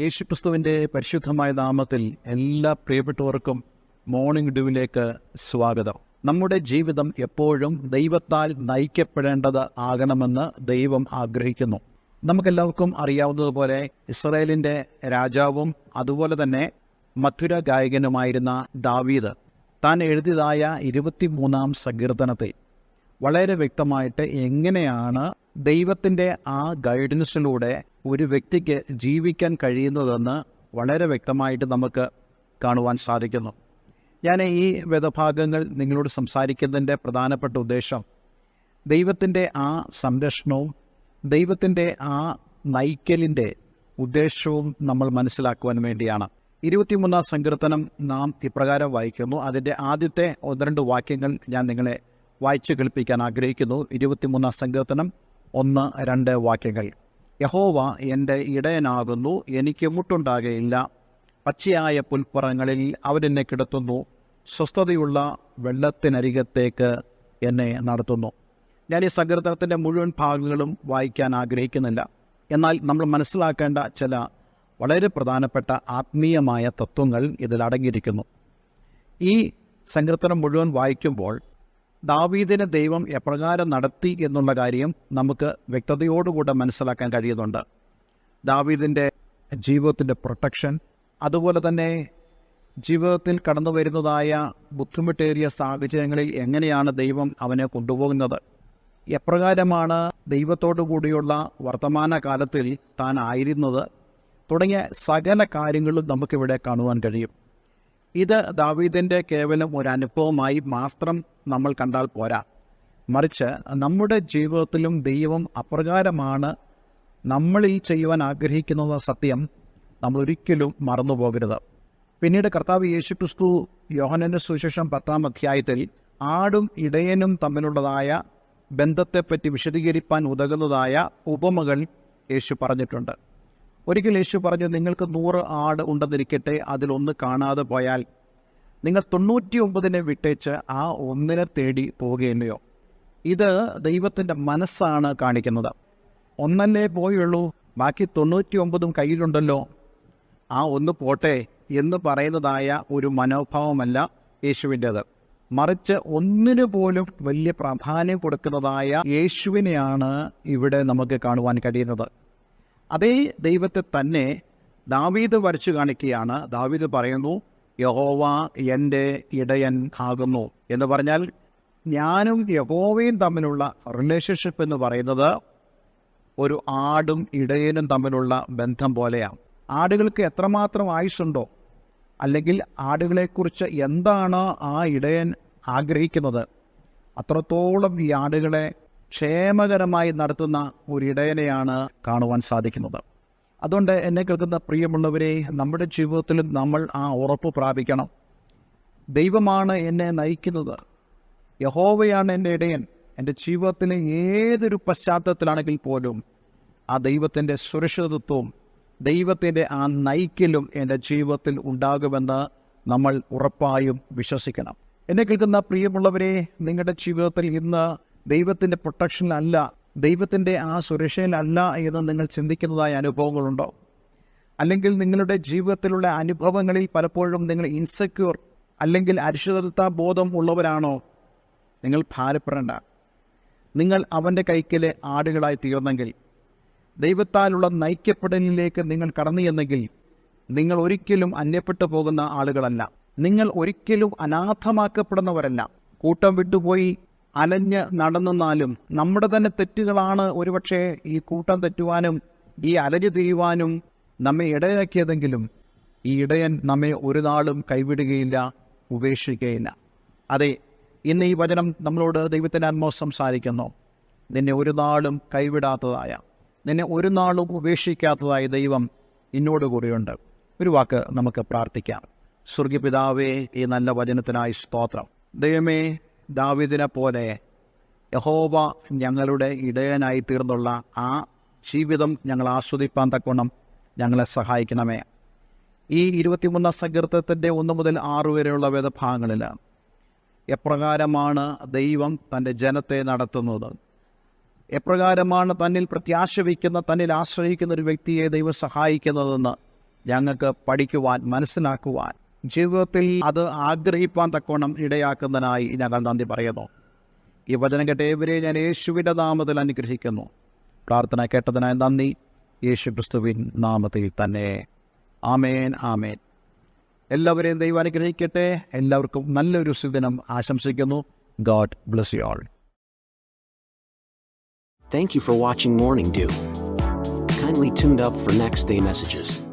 യേശുക്രിസ്തുവിന്റെ പരിശുദ്ധമായ നാമത്തിൽ എല്ലാ പ്രിയപ്പെട്ടവർക്കും മോർണിംഗ് ഡ്യൂവിലേക്ക് സ്വാഗതം. നമ്മുടെ ജീവിതം എപ്പോഴും ദൈവത്താൽ നയിക്കപ്പെടേണ്ടത് ആകണമെന്ന് ദൈവം ആഗ്രഹിക്കുന്നു. നമുക്കെല്ലാവർക്കും അറിയാവുന്നതുപോലെ ഇസ്രായേലിന്റെ രാജാവും അതുപോലെ തന്നെ മധുര ഗായകനുമായിരുന്ന ദാവീദ് താൻ എഴുതിയതായ ഇരുപത്തിമൂന്നാം സങ്കീർത്തനത്തിൽ വളരെ വ്യക്തമായിട്ട് എങ്ങനെയാണ് ദൈവത്തിന്റെ ആ ഗൈഡൻസിലൂടെ ഒരു വ്യക്തിക്ക് ജീവിക്കാൻ കഴിയുന്നതെന്ന് വളരെ വ്യക്തമായിട്ട് നമുക്ക് കാണുവാൻ സാധിക്കുന്നു. ഞാൻ ഈ വേദഭാഗങ്ങൾ നിങ്ങളോട് സംസാരിക്കുന്നതിന്റെ പ്രധാനപ്പെട്ട ഉദ്ദേശം ദൈവത്തിന്റെ ആ സംരക്ഷണവും ദൈവത്തിന്റെ ആ നയിക്കലിന്റെ ഉദ്ദേശവും നമ്മൾ മനസ്സിലാക്കുവാൻ വേണ്ടിയാണ്. ഇരുപത്തിമൂന്നാം സങ്കീർത്തനം നാം ഇപ്രകാരം വായിക്കുന്നു. അതിന്റെ ആദ്യത്തെ ഒന്ന് രണ്ട് വാക്യങ്ങൾ ഞാൻ നിങ്ങളെ വായിച്ചു കേൾപ്പിക്കാൻ ആഗ്രഹിക്കുന്നു. ഇരുപത്തിമൂന്നാം സങ്കീർത്തനം ഒന്ന് രണ്ട് വാക്യങ്ങൾ. യഹോവ എന്റെ ഇടയനാകുന്നു എനിക്ക് മുട്ടുണ്ടാകുകയില്ല പച്ചയായ പുൽപ്പറങ്ങളിൽ അവരെന്നെ കിടത്തുന്നു സ്വസ്ഥതയുള്ള വെള്ളത്തിനരികത്തേക്ക് എന്നെ നടത്തുന്നു. ഞാൻ ഈ സങ്കീർത്തനത്തിന്റെ മുഴുവൻ ഭാഗങ്ങളും വായിക്കാൻ ആഗ്രഹിക്കുന്നില്ല. എന്നാൽ നമ്മൾ മനസ്സിലാക്കേണ്ട ചില വളരെ പ്രധാനപ്പെട്ട ആത്മീയമായ തത്വങ്ങൾ ഇതിൽ അടങ്ങിയിരിക്കുന്നു. ഈ സങ്കീർത്തനം മുഴുവൻ വായിക്കുമ്പോൾ ദാവീദിനെ ദൈവം എപ്രകാരം നടത്തി എന്നുള്ള കാര്യം നമുക്ക് വ്യക്തതയോടുകൂടെ മനസ്സിലാക്കാൻ കഴിയുന്നുണ്ട്. ദാവീദിന്റെ ജീവിതത്തിന്റെ പ്രൊട്ടക്ഷൻ അതുപോലെ തന്നെ ജീവിതത്തിൽ കടന്നു വരുന്നതായ ബുദ്ധിമുട്ടേറിയ സാഹചര്യങ്ങളിൽ എങ്ങനെയാണ് ദൈവം അവനെ കൊണ്ടുപോകുന്നത്? എപ്രകാരമാണ് ദൈവത്തോടു കൂടിയുള്ള വർത്തമാന കാലത്തിൽ താൻ ആയിരുന്നത്? തുടങ്ങിയ സകല കാര്യങ്ങളും നമുക്കിവിടെ കാണുവാൻ കഴിയും. ഇത് ദാവീദിന്റെ കേവലം ഒരു അനുഭവമായി മാത്രം നമ്മൾ കണ്ടാൽ പോരാ. മറിച്ച് നമ്മുടെ ജീവിതത്തിലും ദൈവം അപ്രകാരമാണ് നമ്മളിൽ ചെയ്യുവാൻ ആഗ്രഹിക്കുന്ന സത്യം നമ്മൾ ഒരിക്കലും മറന്നു പോകരുത്. പിന്നീട് കർത്താവ് യേശു ക്രിസ്തു യോഹനന്റെ സുശേഷം പത്താം അധ്യായത്തിൽ ആടും ഇടയനും തമ്മിലുള്ളതായ ബന്ധത്തെപ്പറ്റി വിശദീകരിപ്പാൻ ഉതകുന്നതായ ഉപമകൾ യേശു പറഞ്ഞിട്ടുണ്ട്. ഒരിക്കൽ യേശു പറഞ്ഞു നിങ്ങൾക്ക് നൂറ് ആട് ഉണ്ടെന്നിരിക്കട്ടെ അതിലൊന്ന് കാണാതെ പോയാൽ നിങ്ങൾ തൊണ്ണൂറ്റി ഒമ്പതിനെ വിട്ടേച്ച് ആ ഒന്നിനെ തേടി പോവുകയില്ലയോ? ഇത് ദൈവത്തിന്റെ മനസ്സാണ് കാണിക്കുന്നത്. ഒന്നല്ലേ പോയുള്ളൂ ബാക്കി തൊണ്ണൂറ്റി ഒമ്പതും കയ്യിലുണ്ടല്ലോ. ആ ഒന്ന് പോട്ടെ എന്ന് പറയുന്നതായ ഒരു മനോഭാവമല്ല യേശുവിന്റേത്. മറിച്ച് ഒന്നിനു പോലും വലിയ പ്രാധാന്യം കൊടുക്കുന്നതായ യേശുവിനെയാണ് ഇവിടെ നമുക്ക് കാണുവാൻ കഴിയുന്നത്. അതേ ദൈവത്തെ തന്നെ ദാവീദ് വരച്ചു കാണിക്കുകയാണ്. ദാവീദ് പറയുന്നു യഹോവ എന്റെ ഇടയൻ ആകുന്നു. എന്ന് പറഞ്ഞാൽ ഞാനും യഹോവയും തമ്മിലുള്ള റിലേഷൻഷിപ്പ് എന്ന് പറയുന്നത് ഒരു ആടും ഇടയനും തമ്മിലുള്ള ബന്ധം പോലെയാണ്. ആടുകൾക്ക് എത്രമാത്രം ആയുസ്സുണ്ടോ അല്ലെങ്കിൽ ആടുകളെക്കുറിച്ച് എന്താണ് ആ ഇടയൻ ആഗ്രഹിക്കുന്നത് അത്രത്തോളം ഈ ആടുകളെ ക്ഷേമകരമായി നടത്തുന്ന ഒരിടയനെയാണ് കാണുവാൻ സാധിക്കുന്നത്. അതുകൊണ്ട് എന്നെ കേൾക്കുന്ന പ്രിയമുള്ളവരെ നമ്മുടെ ജീവിതത്തിൽ നമ്മൾ ആ ഉറപ്പ് പ്രാപിക്കണം. ദൈവമാണ് എന്നെ നയിക്കുന്നത്. യഹോവയാണ് എന്റെ ഇടയൻ. എന്റെ ജീവിതത്തിലെ ഏതൊരു പശ്ചാത്തലത്തിലാണെങ്കിൽ പോലും ആ ദൈവത്തിന്റെ സുരക്ഷിതത്വവും ദൈവത്തിന്റെ ആ നയിക്കലും എന്റെ ജീവിതത്തിൽ ഉണ്ടാകുമെന്ന് നമ്മൾ ഉറപ്പായും വിശ്വസിക്കണം. എന്നെ കേൾക്കുന്ന പ്രിയമുള്ളവരെ നിങ്ങളുടെ ജീവിതത്തിൽ ഇന്ന് ദൈവത്തിന്റെ പ്രൊട്ടക്ഷനിലല്ല ദൈവത്തിന്റെ ആ സുരക്ഷയിലല്ല എന്ന് നിങ്ങൾ ചിന്തിക്കുന്നതായ അനുഭവങ്ങളുണ്ടോ? അല്ലെങ്കിൽ നിങ്ങളുടെ ജീവിതത്തിലുള്ള അനുഭവങ്ങളിൽ പലപ്പോഴും നിങ്ങൾ ഇൻസെക്യൂർ അല്ലെങ്കിൽ അരിശുതത്വ ബോധം ഉള്ളവരാണോ? നിങ്ങൾ ഭാരപ്പെടേണ്ട. നിങ്ങൾ അവന്റെ കൈക്കിലെ ആടുകളായി തീർന്നെങ്കിൽ ദൈവത്താലുള്ള നയിക്കപ്പെടലിലേക്ക് നിങ്ങൾ കടന്നു എന്നെങ്കിൽ നിങ്ങൾ ഒരിക്കലും അന്യപ്പെട്ടു പോകുന്ന ആളുകളല്ല. നിങ്ങൾ ഒരിക്കലും അനാഥമാക്കപ്പെടുന്നവരല്ല. കൂട്ടം വിട്ടുപോയി അലഞ്ഞ് നടന്നെന്നാലും നമ്മുടെ തന്നെ തെറ്റുകളാണ് ഒരുപക്ഷെ ഈ കൂട്ടം തെറ്റുവാനും ഈ അലഞ്ഞു തിരിയുവാനും നമ്മെ ഇടയാക്കിയതെങ്കിലും ഈ ഇടയൻ നമ്മെ ഒരു നാളും കൈവിടുകയില്ല ഉപേക്ഷിക്കുകയില്ല. അതെ ഇന്ന് ഈ വചനം നമ്മളോട് ദൈവത്തിന്റെ ആത്മാവ് സംസാരിക്കുന്നു. നിന്നെ ഒരു നാളും കൈവിടാത്തതായ നിന്നെ ഒരു നാളും ഉപേക്ഷിക്കാത്തതായ ദൈവം എന്നോട് കൂടെയുണ്ട്. ഒരു വാക്ക് നമുക്ക് പ്രാർത്ഥിക്കാം. സ്വർഗപിതാവേ ഈ നല്ല വചനത്തിനായി സ്തോത്രം. ദൈവമേ ദാവിദിനെ പോലെ യഹോവ ഞങ്ങളുടെ ഇടയനായി തീർന്നുള്ള ആ ജീവിതം ഞങ്ങൾ ആസ്വദിപ്പാൻ തക്കവണ്ണം ഞങ്ങളെ സഹായിക്കണമേ. ഈ ഇരുപത്തിമൂന്നാം സങ്കീർത്തത്തിന്റെ ഒന്ന് മുതൽ ആറ് വരെയുള്ള വേദഭാഗങ്ങളിൽ എപ്രകാരമാണ് ദൈവം തന്റെ ജനത്തെ നടത്തുന്നത്? എപ്രകാരമാണ് തന്നിൽ പ്രത്യാശ വയ്ക്കുന്ന തന്നിൽ ആശ്രയിക്കുന്ന ഒരു വ്യക്തിയെ ദൈവം സഹായിക്കുന്നതെന്ന് ഞങ്ങൾക്ക് പഠിക്കുവാൻ മനസ്സിലാക്കുവാൻ ജീവിതത്തിൽ അത് ആഗ്രഹിപ്പാൻ തക്കോണം ഇടയാക്കുന്നതിനായി ഞങ്ങൾ നന്ദി പറയുന്നു. ഈ വചനം കേട്ട ഏവരെ ഞാൻ യേശുവിന്റെ നാമത്തിൽ അനുഗ്രഹിക്കുന്നു. പ്രാർത്ഥന കേട്ടതിനായി നന്ദി. യേശു ക്രിസ്തുവിൻ നാമത്തിൽ തന്നെ. ആമേൻ ആമേൻ. എല്ലാവരെയും ദൈവം അനുഗ്രഹിക്കട്ടെ. എല്ലാവർക്കും നല്ലൊരു സുദിനം ആശംസിക്കുന്നു. God bless you all. Thank you for watching Morning Dew. Kindly tuned up for next day messages.